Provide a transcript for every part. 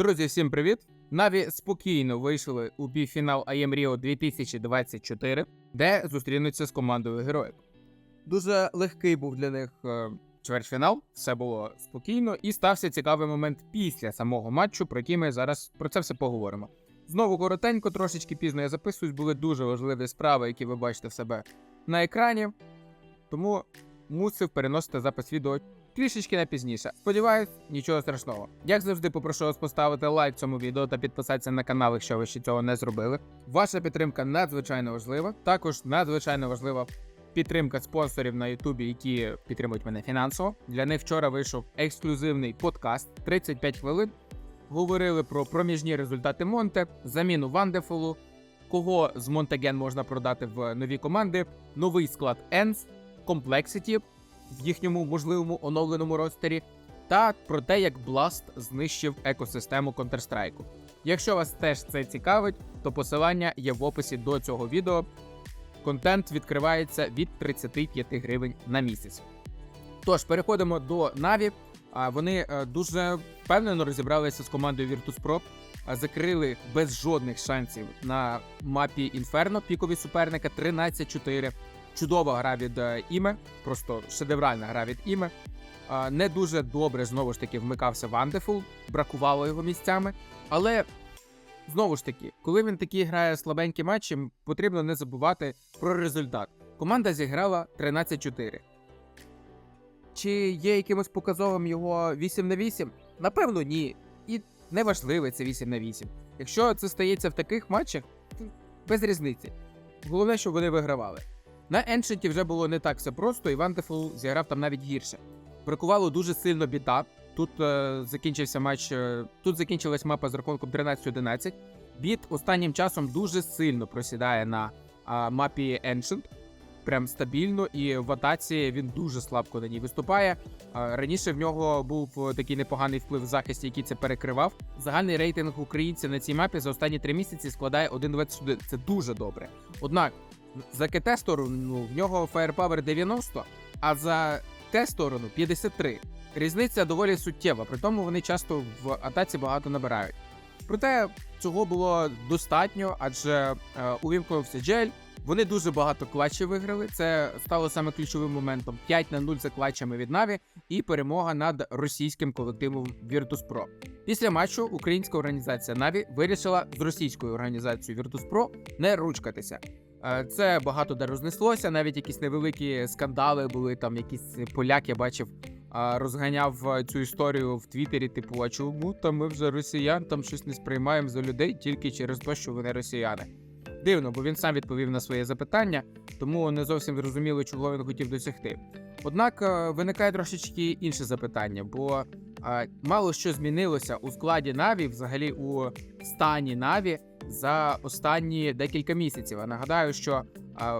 Друзі, всім привіт! Наві спокійно вийшли у півфінал Rio 2024, де зустрінуться з командою героїв. Дуже легкий був для них е, чвертьфінал, все було спокійно, і стався цікавий момент після самого матчу, про який ми зараз про це все поговоримо. Знову коротенько, трошечки пізно я записуюсь, були дуже важливі справи, які ви бачите в себе на екрані. Тому мусив переносити запис відео трішечки на пізніше. Сподіваюсь, нічого страшного. Як завжди, попрошу вас поставити лайк цьому відео та підписатися на канал, якщо ви ще цього не зробили. Ваша підтримка надзвичайно важлива. Також надзвичайно важлива підтримка спонсорів на Ютубі, які підтримують мене фінансово. Для них вчора вийшов ексклюзивний подкаст 35 хвилин. Говорили про проміжні результати Монте, заміну Вандефулу, кого з Монтеген можна продати в нові команди, новий склад Енс, Complexity в їхньому можливому оновленому ростері, та про те, як Blast знищив екосистему Counter-Strike. Якщо вас теж це цікавить, то посилання є в описі до цього відео. Контент відкривається від 35 гривень на місяць. Тож переходимо до Na'Vi. Вони е, дуже впевнено розібралися з командою Virtus.pro, закрили без жодних шансів на мапі Inferno пікові суперника 13-4. Чудова гра від е, Іме, просто шедевральна гра від Іме. Не дуже добре знову ж таки вмикався Вандефул, бракувало його місцями. Але знову ж таки, коли він такі грає слабенькі матчі, потрібно не забувати про результат. Команда зіграла 13-4. Чи є якимось показовим його 8 на 8? Напевно, ні. І неважливе це 8 на 8. Якщо це стається в таких матчах, без різниці. Головне, щоб вони вигравали. На Еншенті вже було не так все просто, і Вантефул зіграв там навіть гірше. Бракувало дуже сильно біта. Тут е, закінчився матч. Е, тут закінчилась мапа з рахунком 13-11. Біт останнім часом дуже сильно просідає на а, мапі Ancient. Прям стабільно, і в атаці він дуже слабко на ній виступає. Раніше в нього був е, такий непоганий вплив в захисті, який це перекривав. Загальний рейтинг українців на цій мапі за останні три місяці складає 1.21. Це дуже добре. Однак за КТ сторону в нього Firepower 90, а за Т сторону 53. Різниця доволі суттєва, при тому вони часто в атаці багато набирають. Проте цього було достатньо, адже е, увімкнувся джель. Вони дуже багато клатчів виграли. Це стало саме ключовим моментом. 5 на 0 за клатчами від Наві і перемога над російським колективом Virtus.pro. Після матчу українська організація Наві вирішила з російською організацією Virtus.pro не ручкатися. Е, Це багато де рознеслося, навіть якісь невеликі скандали були. Там якийсь поляк, я бачив, розганяв е, цю історію в Твіттері, типу, а чому там ми вже росіян там щось не сприймаємо за людей тільки через те, що вони росіяни. Дивно, бо він сам відповів на своє запитання, тому не зовсім зрозуміло, чого він хотів досягти. Однак е, виникає трошечки інше запитання, бо е, мало що змінилося у складі Наві, взагалі у стані Наві за останні декілька місяців. А нагадаю, що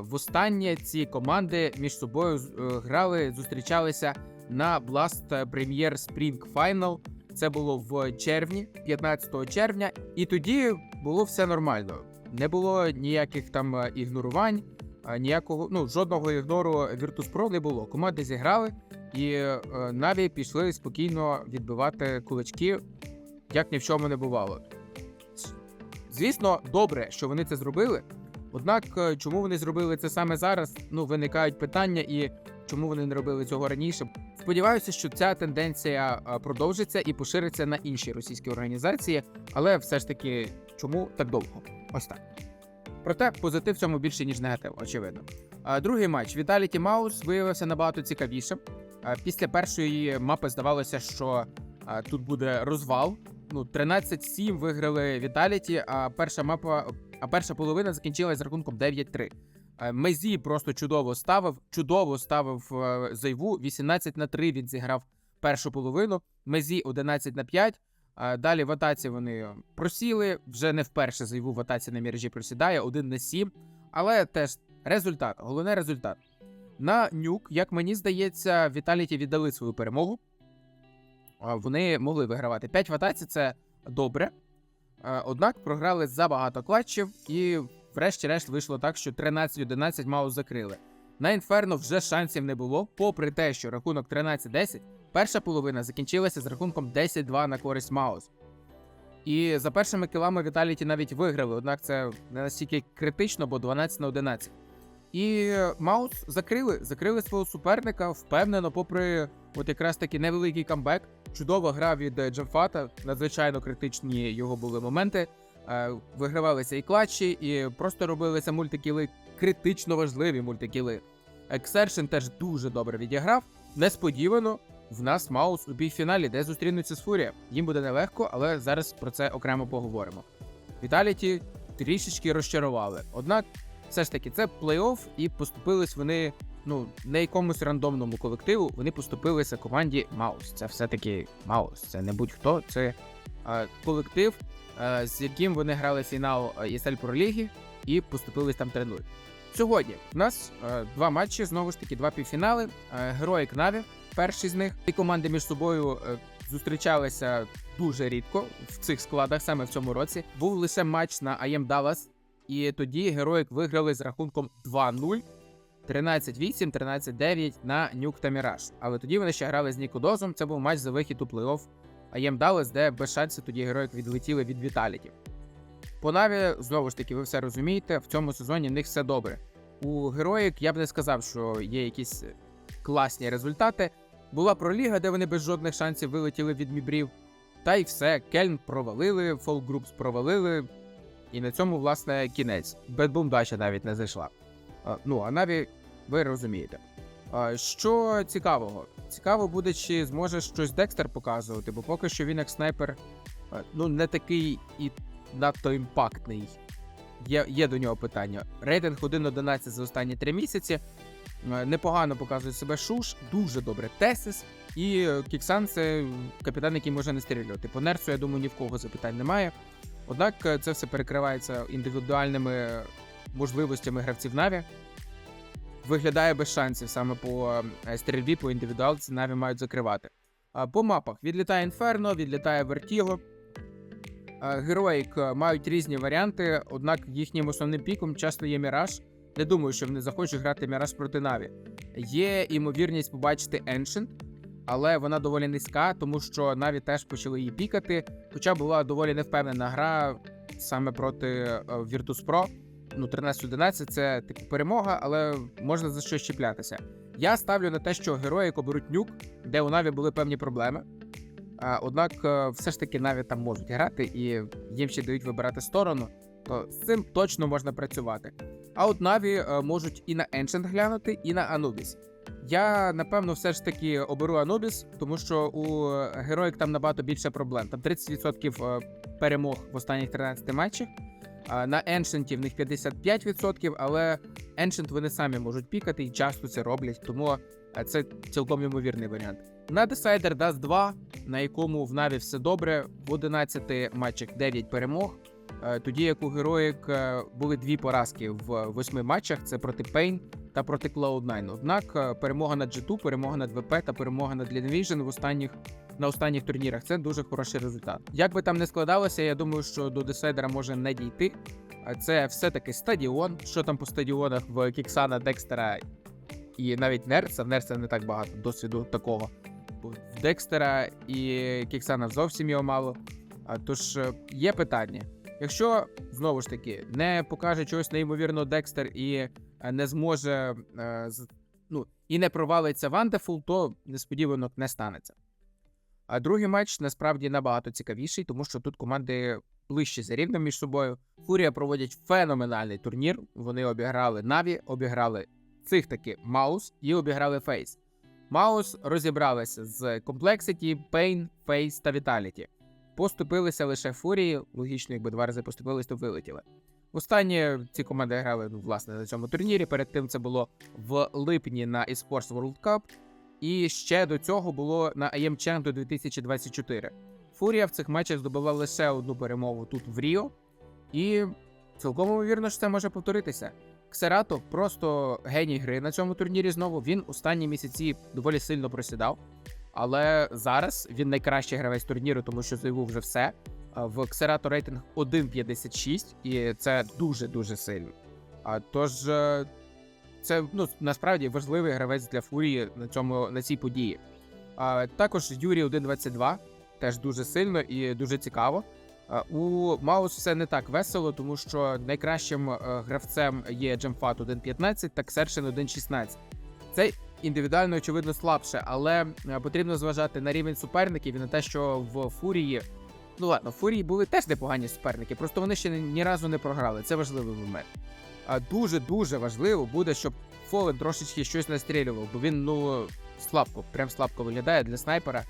востаннє ці команди між собою е, грали, зустрічалися на Blast Premier Spring Final. Це було в червні, 15 червня, і тоді було все нормально. Не було ніяких там е, ігнорувань, а, ніякого, ну жодного ігнору Virtus.pro не було. Команди зіграли, і е, Наві пішли спокійно відбивати кулачки, як ні в чому не бувало. Звісно, добре, що вони це зробили. Однак, е, чому вони зробили це саме зараз? Ну, виникають питання, і чому вони не робили цього раніше. Сподіваюся, що ця тенденція е, продовжиться і пошириться на інші російські організації, але все ж таки, чому так довго? Ось так. Проте позитив в цьому більше, ніж негатив, очевидно. Другий матч Vitality Маус виявився набагато цікавішим. Після першої мапи здавалося, що тут буде розвал. Ну, 13-7 виграли Віталіті, а перша мапа, а перша половина закінчилась з рахунком 9-3. Е, Мезі просто чудово ставив, чудово ставив е, зайву. 18 на 3 він зіграв першу половину. Мезі 11 на 5. А Далі в атаці вони просіли. Вже не вперше зайву в атаці на міражі просідає 1 на 7. Але теж результат, головне результат. На нюк, як мені здається, Віталіті віддали свою перемогу. Вони могли вигравати 5 в це добре. Е, Однак програли забагато клатчів, і врешті-решт вийшло так, що 13-11 Маус закрили. На Інферно вже шансів не було, попри те, що рахунок 13-10, перша половина закінчилася з рахунком 10-2 на користь Маус. І за першими кілами Віталіті навіть виграли, однак це не настільки критично, бо 12 на 11. І Маус закрили, закрили свого суперника впевнено, попри от якраз таки невеликий камбек. Чудова гра від е, Джамфата, надзвичайно критичні його були моменти. Е, Вигравалися і клатчі, і просто робилися мультикіли, критично важливі мультикіли. Ексершен теж дуже добре відіграв. Несподівано в нас Маус у півфіналі, де зустрінуться з Фурія. Їм буде нелегко, але зараз про це окремо поговоримо. Віталіті трішечки розчарували. Однак, все ж таки, це плей-офф, і поступились вони ну не якомусь рандомному колективу. Вони поступилися команді Маус. Це все-таки Маус. Це не будь-хто, це е, колектив, е, з яким вони грали фінал е, ESL Pro Ліги і поступились там 3-0. Сьогодні в нас е, два матчі, знову ж таки, два півфінали. Е, Героїк Наві, перший з них. Ці команди між собою е, зустрічалися дуже рідко в цих складах, саме в цьому році. Був лише матч на АЄМ Даллас, і тоді Героїк виграли з рахунком 2-0. 13-8, 13-9 на Нюк та Міраж. Але тоді вони ще грали з Нікодозом. Це був матч за вихід у плей-офф АЄМ Даллас, де без шансів тоді героїк відлетіли від Віталіті. По Наві, знову ж таки, ви все розумієте, в цьому сезоні в них все добре. У героїк я б не сказав, що є якісь класні результати. Була проліга, де вони без жодних шансів вилетіли від мібрів. Та й все, Кельн провалили, Фолкгрупс провалили. І на цьому, власне, кінець. Бедбум дача навіть не зайшла. Ну, а Наві, ви розумієте. Що цікавого? Цікаво буде, чи зможе щось Декстер показувати, бо поки що він як снайпер ну, не такий і надто імпактний. Є, є до нього питання. Рейтинг 1.11 за останні 3 місяці. Непогано показує себе Шуш, дуже добре Тесис. І е, Кіксан це капітан, який може не стрілювати. По Нерсу, я думаю, ні в кого запитань немає. Однак е, це все перекривається індивідуальними можливостями гравців Наві. Виглядає без шансів саме по е, стрільбі, по індивідуалці Наві мають закривати. По мапах відлітає Інферно, відлітає Вертіго. Героїк е, мають різні варіанти, однак їхнім основним піком часто є Міраж. Не думаю, що вони захочуть грати Міраж проти Наві. Є ймовірність побачити Ancient, але вона доволі низька, тому що Наві теж почали її пікати. Хоча була доволі невпевнена гра саме проти е, Virtus Pro. Ну, 13-11 це типу перемога, але можна за щось чіплятися. Я ставлю на те, що герої оберуть нюк, де у Наві були певні проблеми. А, Однак, е, все ж таки Наві там можуть грати і їм ще дають вибирати сторону, то з цим точно можна працювати. А от Наві е, можуть і на Ancient глянути, і на Anubis. Я напевно все ж таки оберу Anubis, тому що у героїк там набагато більше проблем. Там 30% е, перемог в останніх 13 матчах. На Ancient в них 55%, але Ancient вони самі можуть пікати і часто це роблять, тому це цілком ймовірний варіант. На Decider Dust 2, на якому в Наві все добре, в 11 матчах 9 перемог. Тоді як у героїк були дві поразки в восьми матчах: це проти Pain та проти Cloud9. Однак перемога над G2, перемога над ВП та перемога над Linevision в останніх на останніх турнірах це дуже хороший результат. Як би там не складалося, я думаю, що до Десайдера може не дійти. Це все-таки стадіон. Що там по стадіонах в Кіксана, Декстера і навіть Нерса. В Нерса не так багато досвіду такого. В Декстера і Кіксана зовсім його мало. Тож е, є питання. Якщо знову ж таки не покаже чогось неймовірного Декстер і е, не зможе е, ну, і не провалиться Вандефул, то несподіванок не станеться. А другий матч насправді набагато цікавіший, тому що тут команди ближче за рівнем між собою. Фурія проводять феноменальний турнір. Вони обіграли Наві, обіграли цих таки Маус і обіграли Фейс. Маус розібралися з Complexity, Pain, Face та Vitality. Поступилися лише Фурії. Логічно, якби два рази поступились, то вилетіли. Востаннє ці команди грали ну, власне на цьому турнірі. Перед тим це було в липні на eSports World Cup. І ще до цього було на AM Chengdu 2024. Фурія в цих матчах здобула лише одну перемогу тут в Ріо, і цілком ймовірно, що це може повторитися. Ксерато просто геній гри на цьому турнірі знову. Він останні місяці доволі сильно просідав. Але зараз він найкращий гравець турніру, тому що заявив вже все. В Ксерато рейтинг 1.56, і це дуже дуже сильно. А тож е, це ну насправді важливий гравець для Фурії на цьому на цій події. А також Юрій 1.22, теж дуже сильно і дуже цікаво. У Маус все не так весело, тому що найкращим е, гравцем є Джамфат 1.15 та Ксершин 1.16. Це індивідуально, очевидно, слабше, але е, потрібно зважати на рівень суперників і на те, що в Фурії. Ну ладно, Фурії були теж непогані суперники, просто вони ще ні, разу не програли. Це важливий момент. А дуже дуже важливо буде, щоб Фолен трошечки щось настрілював, бо він ну слабко, прям слабко виглядає для снайпера.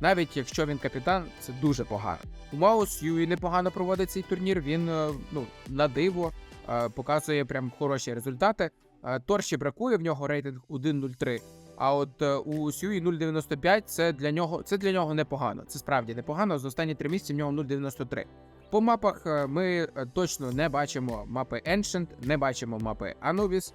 Навіть якщо він капітан, це дуже погано. У Маус Юї непогано проводить цей турнір. Він е, ну на диво е, показує прям хороші результати. Е, Торші бракує, в нього рейтинг 1.03. А от е, у Сюї 0.95 це для нього це для нього непогано. Це справді непогано. За останні три місяці в нього 0.93. По мапах е, ми е, точно не бачимо мапи Ancient, не бачимо мапи Anubis,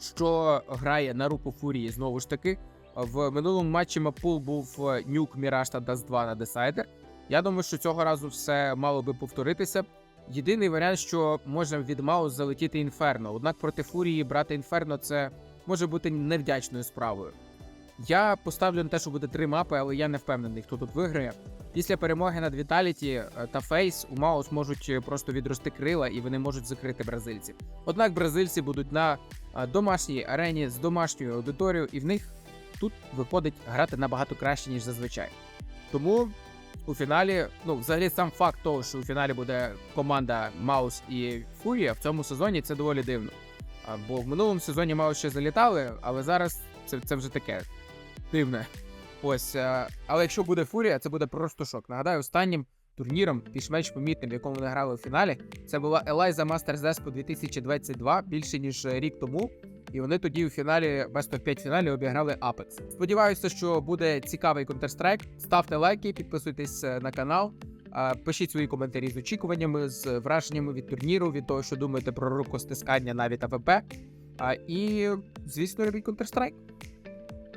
що грає на руку Фурії знову ж таки. В минулому матчі Мапул був Нюк, Міраж та Даст 2 на Десайдер. Я думаю, що цього разу все мало би повторитися. Єдиний варіант, що може від Маус залетіти інферно. Однак проти Фурії брати інферно це може бути невдячною справою. Я поставлю на те, що буде три мапи, але я не впевнений, хто тут виграє. Після перемоги над Віталіті е, та Фейс у Маус можуть е, просто відрости крила і вони можуть закрити бразильців. Однак бразильці будуть на е, домашній арені з домашньою аудиторією, і в них тут виходить грати набагато краще, ніж зазвичай. Тому у фіналі, ну, взагалі, сам факт того, що у фіналі буде команда Маус і Фурія в цьому сезоні це доволі дивно. Бо в минулому сезоні Маус ще залітали, але зараз це, це вже таке дивне. Ось, е, але якщо буде Фурія, це буде просто шок. Нагадаю, останнім турніром більш-менш помітним, в якому вони грали в фіналі, це була Елайза Masters Expo 2022 більше ніж рік тому. І вони тоді у фіналі Best of 5 фіналі обіграли Apex. Сподіваюся, що буде цікавий Counter-Strike. Ставте лайки, підписуйтесь е, на канал, пишіть свої коментарі з очікуваннями, з враженнями від турніру, від того, що думаєте про рукостискання навіть АВП. І, звісно, робіть Counter-Strike.